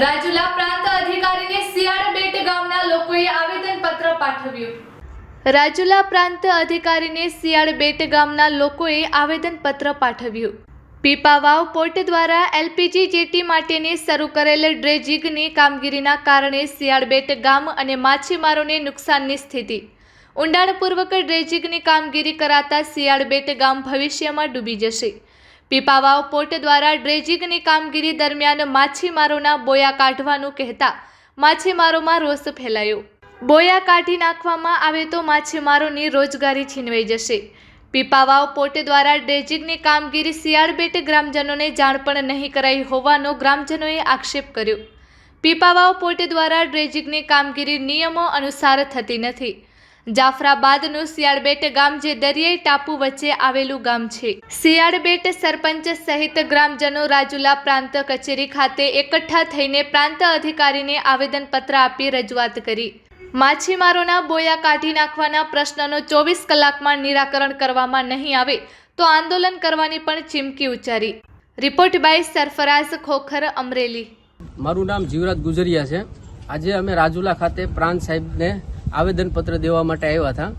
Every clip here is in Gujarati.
રાજુલા પ્રાંત અધિકારીને શિયાળબેટ ગામના લોકોએ આવેદનપત્ર પાઠવ્યું. રાજુલા પ્રાંત અધિકારીને સિયાળબેટ ગામના લોકોએ આવેદનપત્ર પાઠવ્યું. પીપાવાવ પોર્ટ દ્વારા એલપીજી જેટી માટેની શરૂ કરેલ ડ્રેજિંગની કામગીરીના કારણે શિયાળબેટ ગામ અને માછીમારોને નુકસાનની સ્થિતિ. ઊંડાણપૂર્વક ડ્રેજિંગની કામગીરી કરાતા શિયાળબેટ ગામ ભવિષ્યમાં ડૂબી જશે. પીપાવાવ પોર્ટ દ્વારા ડ્રેજિંગની કામગીરી દરમિયાન માછીમારોના બોયા કાઢવાનું કહેતા માછીમારોમાં રોષ ફેલાયો. બોયા કાઢી નાખવામાં આવે તો માછીમારોની રોજગારી છીનવાઈ જશે. પીપાવાવ પોર્ટ દ્વારા ડ્રેજિંગની કામગીરી શિયાળબેટ ગ્રામજનોને જાણ પણ નહીં કરાઈ હોવાનો ગ્રામજનોએ આક્ષેપ કર્યો. પીપાવાવ પોર્ટ દ્વારા ડ્રેજિંગની કામગીરી નિયમો અનુસાર થતી નથી. જાફરાબાદનું શિયાળબેટ ગામ જે દરિયાઈ ટાપુ વચ્ચે આવેલું ગામ છે. શિયાળબેટ સરપંચ સહિત ગ્રામજનો રાજુલા પ્રાંત કચેરી ખાતે એકઠા થઈને પ્રાંત અધિકારીને આવેદનપત્ર આપી રજૂઆત કરી. માછીમારોના બોયા કાઢી નાખવાના પ્રશ્નનો ચોવીસ કલાકમાં નિરાકરણ કરવામાં નહીં આવે તો આંદોલન કરવાની પણ ચીમકી ઉચ્ચારી. Report by Sarfaraz Khokhar Amreli. મારું નામ જીવરાજ ગુજરિયા છે. આજે અમે રાજુલા ખાતે પ્રાંત સાહેબને આવેદનપત્ર દેવા માટે આવ્યા હતા.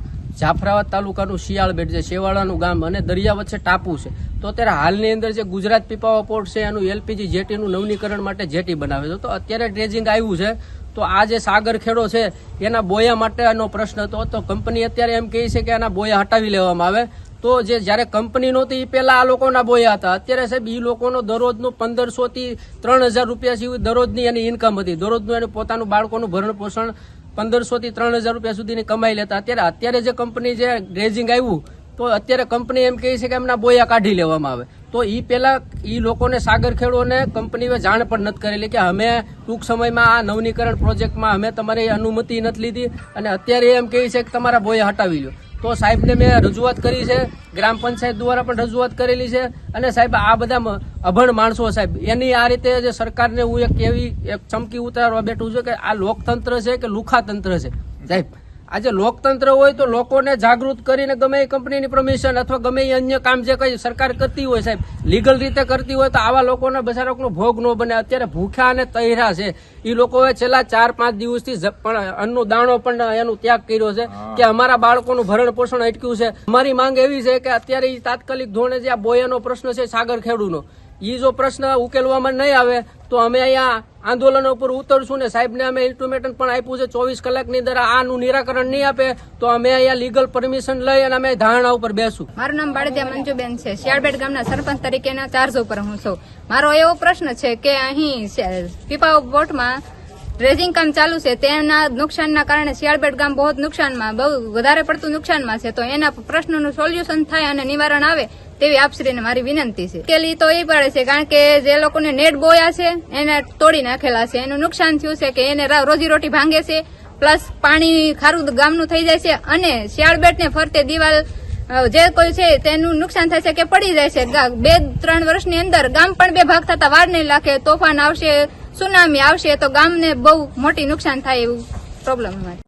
જાફરાબાદ તાલુકાનું શિયાળબેટ છે. શેવાળાનું ગામ અને દરિયા વચ્ચે ટાપુ છે. તો અત્યારે હાલની અંદર જે ગુજરાત પીપાવા પોર્ટ છે, એનું એલપીજી જેટીનું નવીનીકરણ માટે જેટી બનાવે છે. તો અત્યારે ડ્રેજિંગ આવ્યું છે. તો આ જે સાગર ખેડો છે, એના બોયા માટેનો પ્રશ્ન હતો. તો કંપની અત્યારે એમ કહે છે કે એના બોયા હટાવી લેવામાં આવે. તો જે જ્યારે કંપની નહોતી એ પહેલા આ લોકોના બોયા હતા. અત્યારે સાહેબ એ લોકોનો દરરોજનું પંદરસો થી ત્રણ હજાર રૂપિયા જેવી દરરોજની એની ઇન્કમ હતી. દરરોજનું એનું પોતાનું બાળકોનું ભરણ પોષણ પંદરસો થી ત્રણ હજાર રૂપિયા સુધીની કમાઈ લેતા. અત્યારે અત્યારે જે કંપની જે ડ્રેજિંગ આવ્યું તો અત્યારે કંપની એમ કહે છે કે એમના બોયા કાઢી લેવામાં આવે. તો એ પહેલા એ લોકોને સાગર ખેડોને કંપનીએ જાણ પણ નથી કરેલી કે અમે ટૂંક સમયમાં આ નવનીકરણ પ્રોજેક્ટમાં અમે તમારી અનુમતિ નથી લીધી અને અત્યારે એમ કહે છે કે તમારા બોયા હટાવી લો તો સાહેબને મેં રજૂઆત કરી છે, ગ્રામ પંચાયત દ્વારા પણ રજૂઆત કરેલી છે અને સાહેબ આ બધા અભણ માણસો સાહેબ, એની આ રીતે જે સરકારને હું એક એવી, એક ચમકી ઉતારવા બેઠું છું કે આ લોકતંત્ર છે કે લુખાતંત્ર છે? સાહેબ આજે લોકતંત્ર હોય તો લોકોને જાગૃત કરીને ગમે એ કંપનીની પરમિશન અથવા ગમે એ અન્ય કામ જે કઈ સરકાર કરતી હોય સાહેબ લીગલ રીતે કરતી હોય તો આવા લોકોને બસારોકનો ભોગ ન બને. અત્યારે ભૂખ્યા અને તૈરા છે. એ લોકોએ છેલ્લા ચાર પાંચ દિવસથી પણ અન્નનો દાણો પણ એનો ત્યાગ કર્યો છે કે અમારા બાળકોનું ભરણ પોષણ અટક્યું છે. અમારી માંગ એવી છે કે અત્યારે એ તાત્કાલિક ધોરણે જે આ બોયાનો પ્રશ્ન છે સાગર ખેડૂનો ઈ જો પ્રશ્ન ઉકેલવામાં નહીં આવે, તો અમે અહીંયા આંદોલન ઉપર ઉતરશું ને સાહેબને અમે ઇન્ટિમેટન પણ આપ્યું છે, ચોવીસ કલાકની અંદર આનું નિરાકરણ નહીં આપે, તો અમે અહીંયા લીગલ પરમિશન લઈ અને અમે ધારણા ઉપર બેસું. મારું નામ બાળદિયા મંજુબેન છે. શિયાળબેટ ગામના સરપંચ તરીકેના ચાર્જ ઉપર હું છું. મારો એવો પ્રશ્ન છે કે અહીં પીપા બોટમાં ડ્રેજિંગ કામ ચાલુ છે, તેના નુકસાનના કારણે શિયાળબેટ ગામ બહુ નુકસાનમાં, બહુ વધારે પડતું નુકસાનમાં છે, તો એના પ્રશ્નનું સોલ્યુશન થાય અને નિવારણ આવે તેવી આપશ્રીને મારી વિનંતી છે. કેલી તો એ પડે છે, કારણ કે જે લોકોને નેટ બોયા છે, એને તોડી નાખેલા છે. એનું નુકસાન થયું છે કે એને રોજી રોજીરોટી ભાંગે છે, પ્લસ પાણી ખારું ગામનું થઈ જાય છે, અને શિયાળબેટને ફરતે દિવાલ જે કોઈ છે તેનું નુકસાન છે કે પડી જાય છે. બે ત્રણ વર્ષની અંદર ગામ પણ બે ભાગ થતા વાર નહીં લાગે, તોફાન આવશે, સુનામી આવશે, તો ગામને બહુ મોટી નુકસાન થાય એવું પ્રોબ્લેમ અમારે.